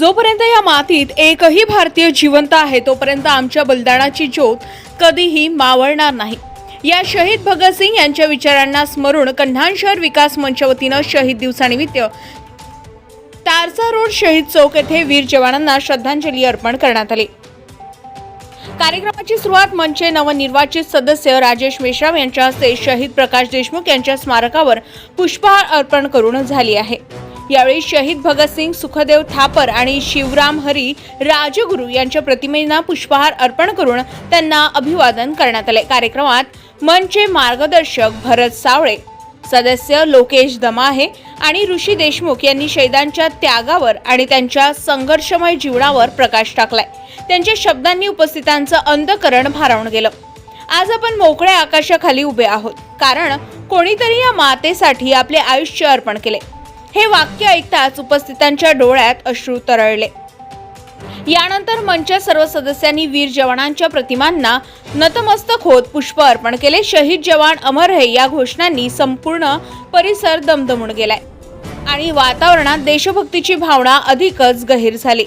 जोपर्यंत या मातीत एकही भारतीय जिवंत आहे तोपर्यंत आमच्या बलिदानाची ज्योत कधीही मावळणार नाही. या शहीद भगतसिंग यांच्या विचारांना स्मरून कन्हान शहर विकास मंच वतीनं शहीद दिवसानिमित्त तारसा रोड शहीद चौक येथे वीर जवानांना श्रद्धांजली अर्पण करण्यात आली. कार्यक्रमाची सुरुवात मंचे नवनिर्वाचित सदस्य राजेश मेश्राम यांच्या हस्ते शहीद प्रकाश देशमुख यांच्या स्मारकावर पुष्पहार अर्पण करून झाली आहे. यावेळी शहीद भगतसिंग सुखदेव थापर आणि शिवराम हरी राजगुरू यांच्या प्रतिमेंना पुष्पहार अर्पण करून त्यांना अभिवादन करण्यात आले. कार्यक्रमात मनचे मार्गदर्शक भरत सावळे सदस्य लोकेश दमाहे आणि ऋषी देशमुख यांनी शहीदांच्या त्यागावर आणि त्यांच्या संघर्षमय जीवनावर प्रकाश टाकलाय. त्यांच्या शब्दांनी उपस्थितांचं अंधकरण भारावून गेलं. आज आपण मोकळ्या आकाशाखाली उभे आहोत. कारण कोणीतरी या मातेसाठी आपले आयुष्य अर्पण केले. हे वाक्य ऐकताच उपस्थितांच्या डोळ्यात अश्रू तरळले. यानंतर मंच सर्व सदस्यांनी वीर जवानांच्या प्रतिमांना नतमस्तक होत पुष्प अर्पण केले. शहीद जवान अमर है या घोषणांनी संपूर्ण परिसर दमदमून गेलाय. आणि वातावरणात देशभक्तीची भावना अधिकच गहीर झाली.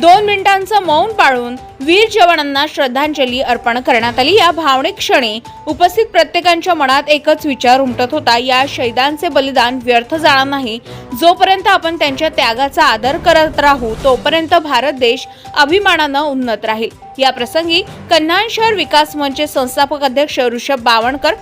दोन मिनिटांचं मौन पाळून वीर जवानांना श्रद्धांजली अर्पण करण्यात आली. या भावनिक क्षणी उपस्थित प्रत्येकांच्या मनात एकच विचार उमटत होता. या शहीदांचे बलिदान व्यर्थ जाणार नाही. जोपर्यंत आपण त्यांच्या त्यागाचा आदर करत राहू तोपर्यंत भारत देश अभिमानानं उन्नत राहील. या प्रसंगी कन्हान शहर विकास मंच संस्थापक अध्यक्ष ऋषभ बावणकर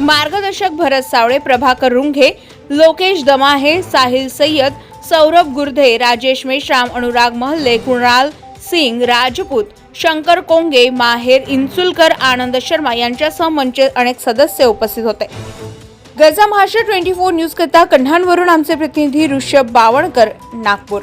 मार्गदर्शक भरत सावळे प्रभाकर रुंघे लोकेश दमाहे साहिल सय्यद सौरभ गुर्धे राजेश मेश्राम अनुराग महल्ले कुणाल सिंग राजपूत शंकर कोंगे माहेर इन्सुलकर आनंद शर्मा यांच्यासह मंचे अनेक सदस्य उपस्थित होते. गजा महाराष्ट्र ट्वेंटी फोर न्यूज करता कन्हानवरून आमचे प्रतिनिधी ऋषभ बावणकर नागपूर.